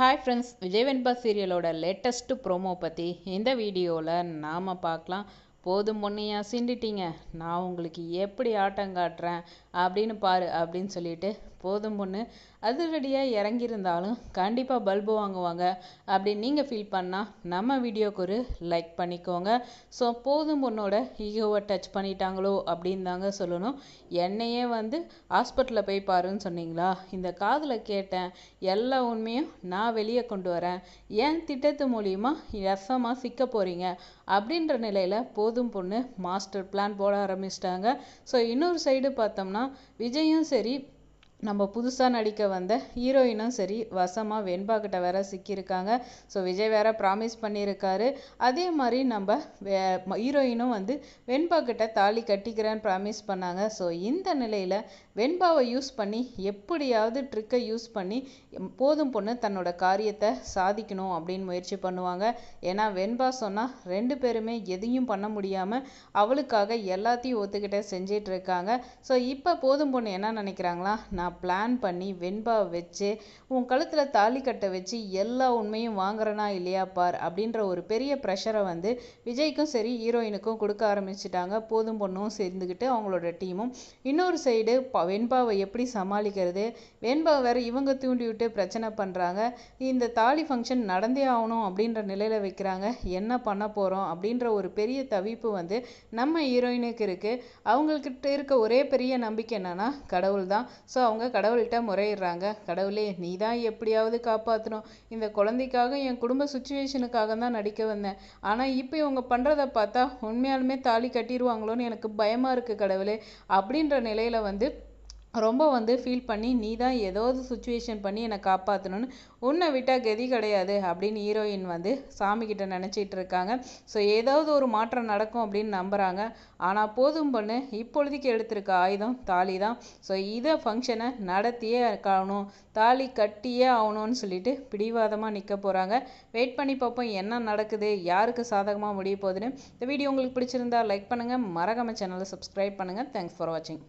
Hi friends Vijay Venba சீரியலோட latest promo பற்றி இந்த வீடியோவில் நாம் பார்க்கலாம். போதும் பொண்ணையா சிண்டிட்டீங்க நான் உங்களுக்கு எப்படி ஆட்டம் காட்டுறேன் அப்படின்னு பாரு அப்படின்னு சொல்லிட்டு போதும் பொண்ணு. அதிரடியாக இறங்கியிருந்தாலும் கண்டிப்பாக பல்பு வாங்குவாங்க. அப்படின்னு நீங்கள் ஃபீல் பண்ணால் நம்ம வீடியோக்கு ஒரு லைக் பண்ணிக்கோங்க. ஸோ போதும் பொண்ணோட ஈகோவை டச் பண்ணிட்டாங்களோ அப்படின்னு தாங்க சொல்லணும். என்னையே வந்து ஹாஸ்பிட்டலில் போய் பாருன்னு சொன்னீங்களா? இந்த காதில் கேட்டேன் எல்லா உண்மையும் நான் வெளியே கொண்டு வரேன். ஏன் திட்டத்து மூலியமாக ரசமாக சிக்க போகிறீங்க அப்படின்ற நிலையில் போதும் பொண்ணு மாஸ்டர் பிளான் போட ஆரம்பிச்சிட்டாங்க. ஸோ இன்னொரு சைடு பார்த்தோம்னா விஜயும் சரி நம்ம புதுசாக நடிக்க வந்த ஹீரோயினும் சரி வசமாக வெண்பாக்கிட்ட வேற சிக்கியிருக்காங்க. ஸோ விஜய் வேற ப்ராமிஸ் பண்ணியிருக்காரு. அதே மாதிரி நம்ம ஹீரோயினும் வந்து வெண்பா கிட்ட தாலி கட்டிக்கிறேன்னு ப்ராமிஸ் பண்ணாங்க. ஸோ இந்த நிலையில் வெண்பாவை யூஸ் பண்ணி எப்படியாவது ட்ரிக்கை யூஸ் பண்ணி போதும் பொண்ணு தன்னோட காரியத்தை சாதிக்கணும் அப்படின்னு முயற்சி பண்ணுவாங்க. ஏன்னா வெண்பா சொன்னால் ரெண்டு பேருமே எதையும் பண்ண முடியாமல் அவளுக்காக எல்லாத்தையும் ஒத்துக்கிட்டே செஞ்சிட்டு இருக்காங்க. ஸோ இப்போ போதும் பொண்ணு என்ன நினைக்கிறாங்களா? நான் நான் பிளான் பண்ணி வெண்பா வச்சு உன் கழுத்தில் தாலி கட்ட வச்சு எல்லா உண்மையும் வாங்குறனா இல்லையா பார்? அப்படின்ற ஒரு பெரிய ப்ரெஷரை வந்து விஜய்க்கும் சரி ஹீரோயினுக்கும் கொடுக்க ஆரம்பிச்சிட்டாங்க. போதும் பொண்ணும் சேர்ந்துக்கிட்டு அவங்களோட டீமும் இன்னொரு சைடு வெண்பாவை எப்படி சமாளிக்கிறது? வெண்பா வேறு இவங்க தூண்டி விட்டு பிரச்சனை பண்ணுறாங்க இந்த தாலி ஃபங்க்ஷன் நடந்தே ஆகணும் அப்படின்ற நிலையில் வைக்கிறாங்க. என்ன பண்ண போகிறோம் அப்படின்ற ஒரு பெரிய தவிப்பு வந்து நம்ம ஹீரோயினுக்கு இருக்குது அவங்கக்கிட்ட இருக்க ஒரே பெரிய நம்பிக்கை என்னென்னா கடவுள் தான் ஸோ அவங்க அவங்க கடவுள்கிட்ட முறையிடுறாங்க. கடவுளே நீ தான் எப்படியாவது காப்பாற்றணும் இந்த குழந்தைக்காக என் குடும்ப சுச்சுவேஷனுக்காக தான் நடிக்க வந்தேன். ஆனால் இப்போ இவங்க பண்ணுறத பார்த்தா உண்மையாலுமே தாலி கட்டிடுவாங்களோன்னு எனக்கு பயமாக இருக்குது கடவுளே அப்படின்ற நிலையில் வந்து ரொம்ப வந்து ஃபீல் பண்ணி நீ தான் ஏதாவது சுச்சுவேஷன் பண்ணி என்னை காப்பாற்றணும்னு உன்னை விட்டால் கதி கிடையாது அப்படின்னு ஹீரோயின் வந்து சாமிக்கிட்ட நினச்சிட்டு இருக்காங்க. ஸோ ஏதாவது ஒரு மாற்றம் நடக்கும் அப்படின்னு நம்புகிறாங்க ஆனால் போதும் பொண்ணு இப்பொழுதைக்கு எடுத்திருக்க ஆயுதம் தாலி தான் ஸோ இதை ஃபங்க்ஷனை நடத்தியே காணும் தாலி கட்டியே ஆகணும்னு சொல்லிட்டு பிடிவாதமாக நிற்க போகிறாங்க வெயிட் பண்ணி பார்ப்போம் என்ன நடக்குது யாருக்கு சாதகமாக முடிய போகுதுன்னு. இந்த வீடியோ உங்களுக்கு பிடிச்சிருந்தா லைக் பண்ணுங்கள் மறக்காம சேனலை சப்ஸ்கிரைப் பண்ணுங்கள் தேங்க்ஸ் ஃபார் வாட்சிங்